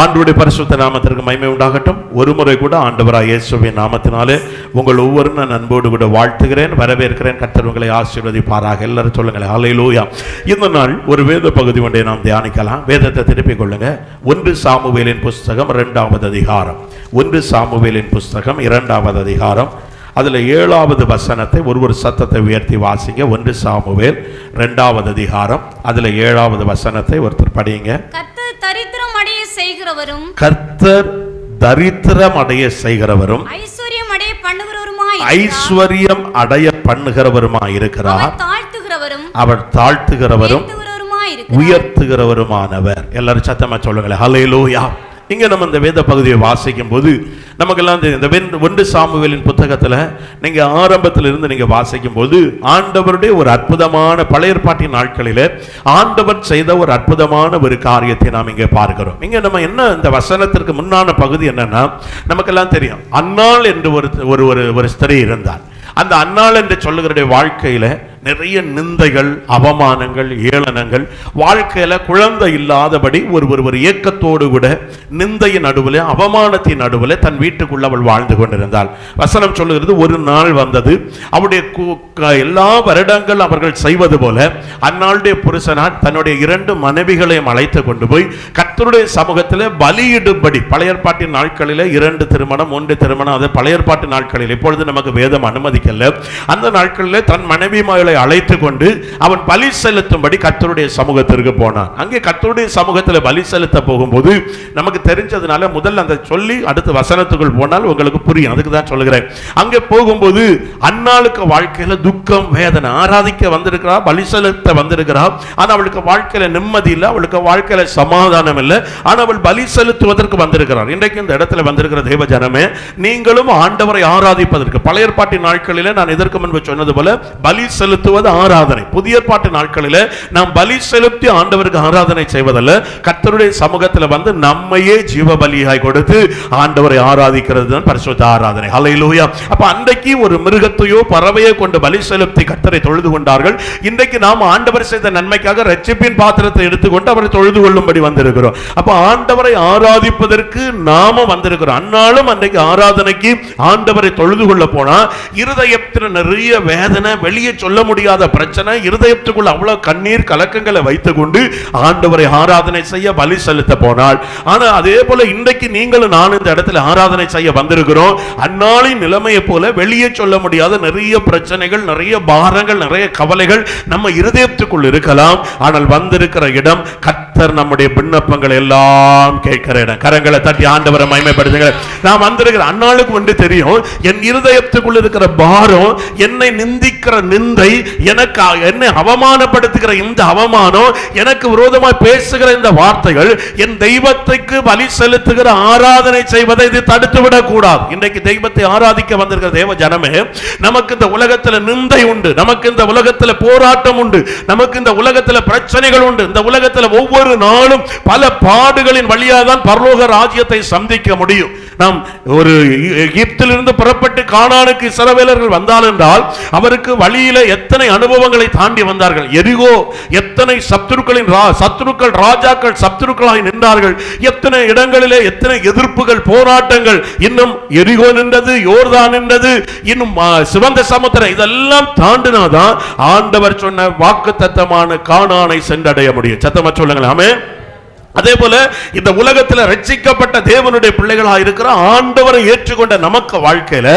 ஆண்டுடைய பரிசுத்த நாமத்திற்கு மகிமை உண்டாகட்டும். ஒரு முறை கூட ஆண்டவராக இயேசுவின் நாமத்தினாலே உங்கள் ஒவ்வொரு நான் அன்போடு கூட வாழ்த்துகிறேன் வரவேற்கிறேன். கர்த்தர் உங்களை ஆசீர்வதிப்பாராக. எல்லாரும் சொல்லுங்களேன் அலையிலூயா இந்த நாள் ஒரு வேத பகுதி ஒன்றை நாம் தியானிக்கலாம். வேதத்தை திருப்பிக் கொள்ளுங்க. ஒன்று சாமுவேலின் புஸ்தகம் இரண்டாவது அதிகாரம். ஒன்று சாமுவேலின் புஸ்தகம் இரண்டாவது அதிகாரம். அதில் ஏழாவது வசனத்தை ஒரு ஒரு சத்தத்தை உயர்த்தி வாசிங்க. ஒன்று சாமுவேல் இரண்டாவது அதிகாரம். அதில் ஏழாவது வசனத்தை ஒருத்தர் படியுங்க. செய்கிறவரும் கர்த்தர் தரித்திரம் அடைய செய்கிறவரும் ஐஸ்வர்யம் அடைய பண்ணுகிறவருமாய் ஐஸ்வர்யம் அடைய பண்ணுகிறவருமாய் இருக்கிறார். அவர் தாழ்த்துகிறவரும் அவர் தாழ்த்துகிறவரும் உயர்த்துகிறவருமானவர். எல்லாரும் சத்தமா சொல்லுங்களேன். ஹalleluya இங்கே நம்ம இந்த வேத பகுதியை வாசிக்கும் போது நமக்கெல்லாம் தெரியும். இந்த வெண்- ஒன்று சாமுவேலின் புத்தகத்தில் நீங்கள் ஆரம்பத்தில் இருந்து நீங்கள் வாசிக்கும் போது ஆண்டவருடைய ஒரு அற்புதமான பழைய ஏற்பாட்டின் நாட்களில் ஆண்டவர் செய்த ஒரு அற்புதமான ஒரு காரியத்தை நாம் இங்கே பார்க்கிறோம். இங்கே நம்ம என்ன இந்த வசனத்திற்கு முன்னான பகுதி என்னன்னா நமக்கெல்லாம் தெரியும். அன்னாள் என்று ஒரு ஒரு ஒரு ஒரு ஸ்திரீ இருந்தார். அந்த அன்னாள் என்று சொல்லுகிற வாழ்க்கையில் நிறைய நிந்தைகள் அவமானங்கள் ஏளனங்கள். வாழ்க்கையில குழந்தை இல்லாதபடி ஒரு ஒரு இயக்கத்தோடு ஏக்கத்தோடு கூட நிந்தையின் நடுவில் அவமானத்தின் நடுவில் தன் வீட்டுக்குள்ள அவள் வாழ்ந்து கொண்டிருந்தாள். வசனம் சொல்லுகிறது ஒரு நாள் வந்தது. அவருடைய எல்லா வருடங்கள் அவர்கள் செய்வது போல அந்நாளுடைய புருஷனார் தன்னுடைய இரண்டு மனைவிகளையும் அழைத்து கொண்டு போய் கர்த்தருடைய சமூகத்தில் பலியிடும்படி பழைய நாட்களில் இரண்டு திருமணம் ஒன்று திருமணம் அது பழையற்பாட்டு நாட்களில் இப்பொழுது நமக்கு வேதம் அனுமதிக்கல. அந்த நாட்களில் தன் அவர்களை அழைத்து கொண்டு அவன் பலி செலுத்தும்படி கத்தருடைய சமூகத்திற்கு போனான். அங்கே கத்தருடைய சமூகத்தில் பலி செலுத்த போகும்போது நமக்கு தெரிஞ்சதுனால முதல்ல அந்த சொல்லி அடுத்த வசனத்துக்குள் போனால் உங்களுக்கு புரியும். அதுக்கு தான் சொல்லுகிறேன். அங்கே போகும்போது அன்னாளுக்கு வாழ்க்கையில துக்கம் வேதனை ஆராதிக்க வந்திருக்கிறா பலி செலுத்த வந்திருக்கிறா. ஆனால் அவளுக்கு வாழ்க்கையில நிம்மதி இல்லை அவளுக்கு வாழ்க்கையில சமாதானம் இல்லை. ஆனால் அவள் பலி செலுத்துவதற்கு வந்திருக்கிறார் இன்றைக்கு இந்த இடத்துல வந்திருக்கிற தேவ ஜனமே நீங்களும் ஆண்டவரை ஆராதிப்பதற்கு பழைய ஏற்பாட்டின் நாட்களிலே நான் இதற்கு முன்பு சொன்னது போல பலி செலுத்த செலுத்துவது ஆராதனை. புதிய பாட்டு நாட்களில் நாம் பலி செலுத்தி ஆண்டவருக்கு ஆராதனை செய்வதல்ல. கர்த்தருடைய சமூகத்தில் வந்து நம்மையே ஜீவ பலியாய் கொடுத்து ஆண்டவரை ஆராதிக்கிறது தான் பரிசுத்த ஆராதனை. ஹalleluya அப்ப அன்றைக்கு ஒரு மிருகத்தையோ பறவையோ கொண்டு பலி செலுத்தி கர்த்தரை தொழுது கொண்டார்கள். இன்றைக்கு நாம் ஆண்டவர் செய்த நன்மைக்காக ரட்சிப்பின் பாத்திரத்தை எடுத்துக்கொண்டு அவரை தொழுது கொள்ளும்படி வந்திருக்கிறோம். அப்ப ஆண்டவரை ஆராதிப்பதற்கு நாம வந்திருக்கிறோம். அன்னாலும் அன்றைக்கு ஆராதனைக்கு ஆண்டவரை தொழுது கொள்ள போனா இருதயத்தில் நிறைய வேதனை வெளியே சொல்ல முடியும் முடியாத பிரச்சனை இருதயத்துக்குள்ள அவ்வளவு கண்ணீர் கலக்கங்களை வைத்துக்கொண்டு ஆண்டவரை ஆராதனை செய்ய பலி செலுத்த போனால் ஆனா அதே போல இன்றைக்கு நீங்களும் நானும் இந்த இடத்துல ஆராதனை செய்ய வந்திருக்கிறோம். அந்நாளின் நிலைமையை போல வெளியே சொல்ல முடியாத நிறைய பிரச்சனைகள் நிறைய பாரங்கள் நிறைய கவலைகள் நம்ம இருதயத்துக்குள் இருக்கலாம். ஆனால் வந்திருக்கிற இடம் கர்த்தர் நம்முடைய விண்ணப்பங்கள் எல்லாம் கேட்கிற இடம். கரங்களை தட்டி ஆண்டவரை மயமைப்படுத்துங்க நான் வந்திருக்கிற அந்நாளுக்கு ஒன்று தெரியும். என் இருதயத்துக்குள் இருக்கிற பாரம் என்னை நிந்திக்கிற நிந்தை எனக்கு என்னை அவமானப்படுத்துகிற இந்த அவமானம் எனக்கு விரோதமாக பேசுகிற இந்த வார்த்தைகள் என் தெய்வத்துக்கு பலி செலுத்துகிற ஆராதனை செய்வதை இது தடுத்துவிடக் கூடாது இன்றைக்கு தெய்வத்தை ஆராதிக்க வந்திருக்கிற தேவ ஜனமே நமக்கு இந்த உலகத்துல நிந்தை உண்டு நமக்கு இந்த உலகத்துல போராட்டம் உண்டு நமக்கு இந்த உலகத்துல பிரச்சனைகள் உண்டு. இந்த உலகத்துல ஒவ்வொரு நாளும் பல பாடுகளின் வழியாக தான் பரலோக ராஜ்யத்தை சந்திக்க முடியும். நாம் ஒரு எகிப்திலிருந்து புறப்பட்டு காணானுக்கு இஸ்ரவேலர்கள் வந்தால் என்றால் அவருக்கு வழியில எத்தனை அனுபவங்களை தாண்டி வந்தார்கள்? எரிகோ எத்தனை சத்துருக்களின் சத்துருக்கள் ராஜாக்கள் சத்துருக்களாய் நின்றார்கள்? எத்தனை இடங்களிலே எத்தனை எதிர்ப்புகள் போராட்டங்கள்? இன்னும் எரிகோ நின்றது யோர்தான் நின்றது இன்னும் சிவந்த சமுத்திரம். இதெல்லாம் தாண்டினாதான் ஆண்டவர் சொன்ன வாக்கு தத்தமான காணானை சென்றடைய முடியும். சத்தமா சொல்லுங்களேன். ஆமே அதே போல இந்த உலகத்தில் ரட்சிக்கப்பட்ட தேவனுடைய பிள்ளைகளா இருக்கிற ஆண்டவரை ஏற்றுக்கொண்ட நமக்கு வாழ்க்கையில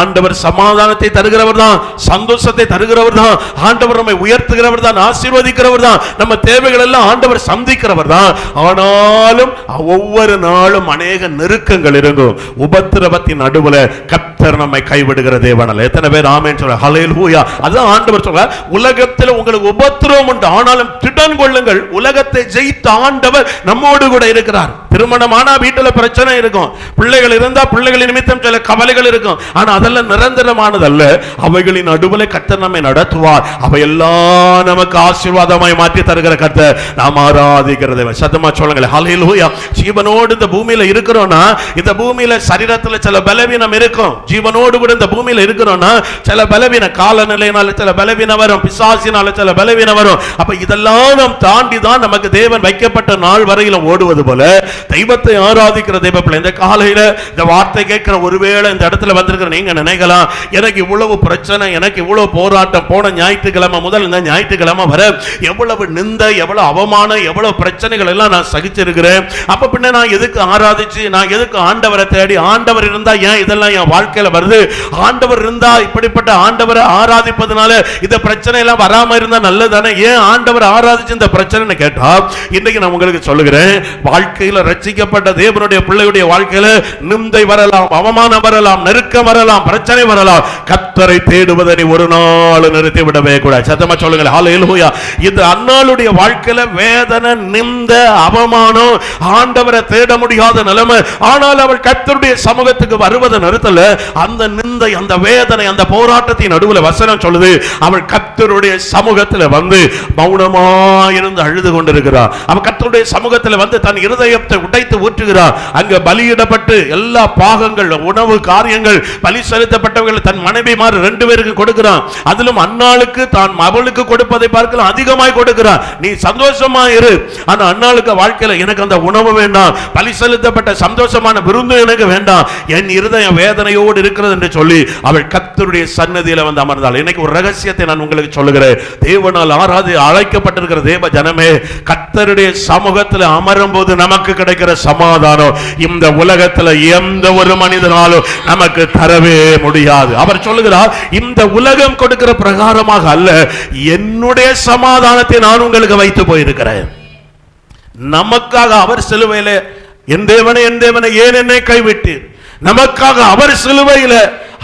ஆண்டவர் சமாதானத்தை தருகிறவர் தான் சந்தோஷத்தை தருகிறவர் தான் ஆண்டவர் நம்மை உயர்த்துகிறவர் தான் ஆசீர்வதிக்கிறவர் தான் நம்ம தேவைகள் எல்லாம் ஆண்டவர் சந்திக்கிறவர் தான் ஆனாலும் ஒவ்வொரு நாளும் அநேக நெருக்கங்கள் இருக்கும் உபத்திரவத்தின் நடுவில் கத்தர் நம்மை கைவிடுகிற தேவனல்ல. எத்தனை பேர் ஆமென் சொல்ற? ஹூயா அதான் ஆண்டவர் சொல்ற. உலகத்தில் உங்களுக்கு உபத்திரவம் உண்டு. ஆனாலும் திடன் கொள்ளுங்கள் உலகத்தை ஜெயித்த ஆண்டவர் நம்மோடு கூட இருக்கிறார். திருமணம் வீட்டில் பிரச்சனை இருக்கும். பிள்ளைகள் இருந்தா பிள்ளைகள் நிமித்தம் சில கவலைகள் இருக்கும். ஆனா அதெல்லாம் நிரந்தரமானதல்ல. அவைகளின் நடுவில் கர்த்தர் நம்மை நடத்துவார். அவையெல்லாம் நமக்கு ஆசீர்வாதமாய் மாற்றி தருகிற கர்த்தர் நாம் ஆராதிக்கிறது சத்தமா சொல்லுங்களேன். ஹalleluya ஜீவனோடு இந்த பூமியில இருக்கிறோம்னா இந்த பூமியில சரீரத்தில் சில பலவீனம் இருக்கும். ஜீவனோடு கூட இந்த பூமியில இருக்கிறோம்னா சில பலவீன காலநிலையினால சில பலவீனம் வரும். பிசாசினால சில பலவீனம் வரும். அப்ப இதெல்லாம் நாம் தாண்டி தான் நமக்கு தேவன் வைக்கப்பட்ட நாள் நாள் வரையிலும் ஓடுவது போல தெய்வத்தை ஆராதிக்கிற தெய்வ பிள்ளை இந்த காலையில இந்த வார்த்தை கேட்கிற ஒருவேளை இந்த இடத்துல வந்திருக்கிற நீங்க நினைக்கலாம் எனக்கு இவ்வளவு பிரச்சனை எனக்கு இவ்வளவு போராட்டம் போன ஞாயிற்றுக்கிழமை முதல் இந்த ஞாயிற்றுக்கிழமை வர எவ்வளவு நிந்த எவ்வளவு அவமானம் எவ்வளவு பிரச்சனைகள் எல்லாம் நான் சகிச்சிருக்கிறேன். அப்ப பின்ன நான் எதுக்கு ஆராதிச்சு நான் எதுக்கு ஆண்டவரை தேடி ஆண்டவர் இருந்தா ஏன் இதெல்லாம் என் வாழ்க்கையில வருது? ஆண்டவர் இருந்தா இப்படிப்பட்ட ஆண்டவரை ஆராதிப்பதனால இந்த பிரச்சனை எல்லாம் வராம இருந்தா நல்லதானே ஏன் ஆண்டவர் ஆராதிச்சு இந்த பிரச்சனைன்னு கேட்டா இன்னைக்கு நான் உங்களுக்கு சொல்லுகிறேன் வாழ்க்கையில ரச்சிக்கப்பட்ட தேவனுடைய பிள்ளையுடைய வாழ்க்கையில நிந்தை வரலாம் அவமானம் வரலாம் நெருக்கம் வரலாம் பிரச்சனை வரலாம். கத்தரை தேடுவதை ஒரு நாள் நிறுத்தி விடவே கூடாது. சத்தமா சொல்லுங்களேன் இந்த அன்னாளுடைய வாழ்க்கையில வேதனை நிந்த அவமானம் ஆண்டவரை தேட முடியாத நிலைமை ஆனால் அவள் கத்தருடைய சமூகத்துக்கு வருவதை நிறுத்தல. அந்த நிந்தை அந்த வேதனை அந்த போராட்டத்தின் நடுவுல வசனம் சொல்லுது. அவள் கத்தருடைய சமூகத்தில் வந்து மௌனமா இருந்து அழுது கொண்டிருக்கிறார் அவள் கத்தருடைய சமூகத்தில் வந்து தன் இருதயத்தை உடைத்து ஊற்றுகிறார். அங்கு பலியிடப்பட்டு எல்லா பாகங்கள் உணவு காரியங்கள் பலி செலுத்தப்பட்டவர்கள் தன் மனைவிமார் ரெண்டு பேருக்கு கொடுக்கிறான். அதிலும் அன்னாளுக்கு தான் அவளுக்கு கொடுப்பதை பார்க்கலாம் அதிகமாய் கொடுக்கிறான். நீ சந்தோஷமா இரு. ஆனா அன்னாளுக்கு வாழ்க்கையில் எனக்கு அந்த உணவு வேண்டாம். பலி செலுத்தப்பட்ட சந்தோஷமான விருந்து எனக்கு வேண்டாம். என் இருதயம் வேதனையோடு இருக்கிறது என்று சொல்லி அவள் கத்தருடைய சன்னதியில் வந்து அமர்ந்தாள். இன்னைக்கு ஒரு ரகசியத்தை நான் உங்களுக்கு சொல்லுகிறேன். தேவனால் ஆராதி அழைக்கப்பட்டிருக்கிற தேவ ஜனமே கத்தருடைய சமூகத்தை பாதத்தில் அமரும் போது நமக்கு கிடைக்கிற சமாதானம் இந்த உலகத்துல எந்த ஒரு மனிதனாலும் நமக்கு தரவே முடியாது. அவர் சொல்லுகிறார் இந்த உலகம் கொடுக்கிற பிரகாரமாக அல்ல என்னுடைய சமாதானத்தை நான் உங்களுக்கு வைத்து போயிருக்கிறேன். நமக்காக அவர் சிலுவையில என் தேவனை என் தேவனை ஏன் என்னை கைவிட்டீர்? நமக்காக அவர் சிலுவையில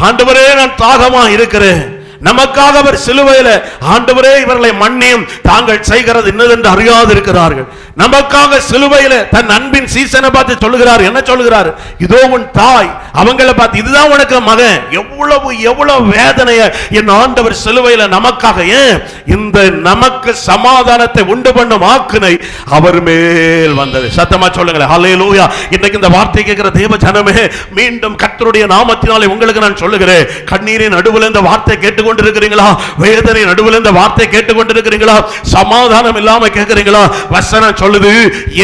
ஆண்டவரே நான் தாகமா இருக்கிறேன் நமக்காக அவர் சிலுவையில ஆண்டவரே இவர்களை மன்னியும். தாங்கள் செய்கிறது என்னதென்று அறியாது இருக்கிறார்கள் நமக்காக சிலுவையில தன் அன்பின் சீசனை பார்த்து சொல்லுகிறார். என்ன சொல்லுகிறார்? இதோ உன் தாய். அவங்கள பார்த்து இதுதான் உனக்கு மகன். எவ்வளவு எவ்வளவு வேதனைய என் ஆண்டவர் சிலுவையில நமக்காக ஏன்? இந்த நமக்கு சமாதானத்தை உண்டு பண்ணும் ஆக்குனை அவர் மேல் வந்தது. சத்தமா சொல்லுங்களேன். ஹalleluya இன்னைக்கு இந்த வார்த்தை கேட்கிற தேவ ஜனமே மீண்டும் கத்தருடைய நாமத்தினாலே உங்களுக்கு நான் சொல்லுகிறேன். கண்ணீரின் நடுவில் இந்த வார்த்தை கொண்டிருக்கிறீங்களா வேதனை நடுவில் இந்த வார்த்தை கேட்டுக்கொண்டிருக்கிறீங்களா? சமாதானம் இல்லாம கேட்கிறீங்களா வசனம் சொல்லுது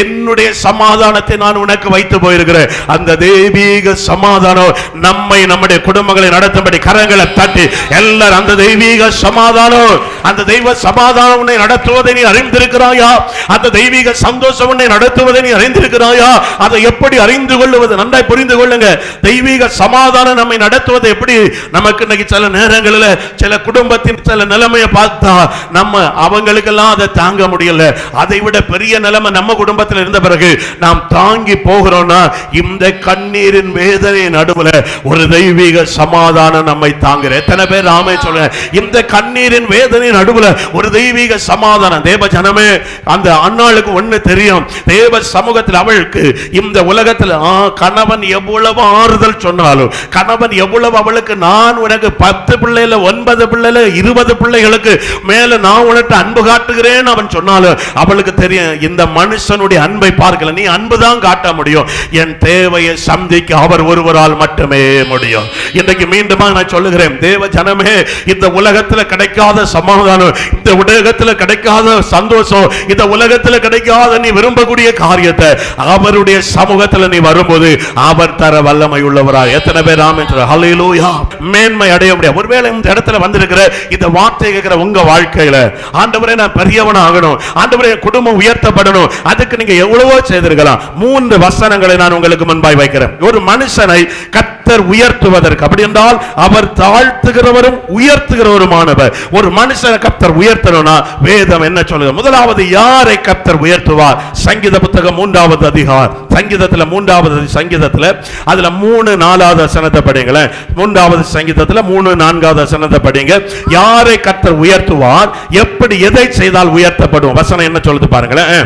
என்னுடைய சமாதானத்தை நான் உனக்கு வைத்து போயிருக்கிறேன். அந்த தெய்வீக சமாதானம் நம்மை நம்முடைய குடும்பங்களை நடத்தும்படி கரங்களை தட்டி எல்லாரும் அந்த தெய்வீக சமாதானம் அந்த தெய்வ சமாதானம் உன்னை நடத்துவதை நீ அறிந்திருக்கிறாயா? அந்த தெய்வீக சந்தோஷம் உன்னை நடத்துவதை நீ அறிந்திருக்கிறாயா? அதை எப்படி அறிந்து கொள்வது நன்றாய் புரிந்து கொள்ளுங்க. தெய்வீக சமாதானம் நம்மை நடத்துவது எப்படி? நமக்கு இன்னைக்கு சில நேரங்களில் சில குடும்பத்தின் சில நிலைமையை பார்த்தா நம்ம அவங்களுக்கெல்லாம் அதை தாங்க முடியல. அதை விட பெரிய நிலைமை நம்ம குடும்பத்தில் இருந்த பிறகு நாம் தாங்கி போகிறோம்னா இந்த கண்ணீரின் வேதனை நடுவில் ஒரு தெய்வீக சமாதானம் நம்மை தாங்குற. எத்தனை பேர் ஆமே சொல்ல இந்த கண்ணீரின் வேதனை நடுவில் ஒரு தெய்வீக சமாதானம். தேவ ஜனமே அந்த அண்ணாளுக்கு ஒன்று தெரியும். தேவ சமூகத்தில் அவளுக்கு இந்த உலகத்தில் ஆ, கணவன் எவ்வளவு ஆறுதல் சொன்னாலும் கணவன் எவ்வளவு அவளுக்கு நான் உனக்கு பத்து பிள்ளைல ஒன்பது ஐம்பது பிள்ளைல இருபது பிள்ளைகளுக்கு மேல நான் உனக்கு அன்பு காட்டுகிறேன் அவன் சொன்னாலும் அவளுக்கு தெரியும் இந்த மனுஷனுடைய அன்பை பார்க்கல. நீ அன்பு தான் காட்ட முடியும். என் தேவையை சந்திக்க அவர் ஒருவரால் மட்டுமே முடியும். இன்றைக்கு மீண்டுமா நான் சொல்லுகிறேன் தேவ ஜனமே இந்த உலகத்துல கிடைக்காத சமாதானம் இந்த உலகத்துல கிடைக்காத சந்தோஷம் இந்த உலகத்துல கிடைக்காத நீ விரும்பக்கூடிய காரியத்தை அவருடைய சமூகத்துல நீ வரும்போது அவர் தர வல்லமை உள்ளவராய். எத்தனை பேர் ஆம் என்று ஹalleluya மேன்மை அடைய முடியாது ஒருவேளை இந்த இடத்துல இடத்துல வந்திருக்கிற இந்த வார்த்தை கேட்கிற உங்க வாழ்க்கையில. ஆண்டவரே நான் பெரியவன் ஆகணும் ஆண்டவரே குடும்பம் உயர்த்தப்படணும். அதுக்கு நீங்க எவ்வளவோ செய்திருக்கலாம். மூன்று வசனங்களை நான் உங்களுக்கு முன்பாய் வைக்கிறேன். ஒரு மனுஷனை கத்தர் உயர்த்துவதற்கு. அப்படி என்றால் அவர் தாழ்த்துகிறவரும் உயர்த்துகிறவருமானவர். ஒரு மனுஷனை கத்தர் உயர்த்தணும்னா வேதம் என்ன சொல்லுது? முதலாவது யாரை கத்தர் உயர்த்துவார்? சங்கீத புத்தகம் மூன்றாவது அதிகார் சங்கீதத்தில் மூன்றாவது சங்கீதத்தில் அதுல மூணு நாலாவது வசனத்தை படிங்களேன். மூன்றாவது சங்கீதத்தில் மூணு நான்காவது வசனத்தை படிங்க யாரை கத்தர் உயர்த்துவார்? எப்படி எதை செய்தால் உயர்த்தப்படும்? வசனம் என்ன சொல்லுது பாருங்களேன்.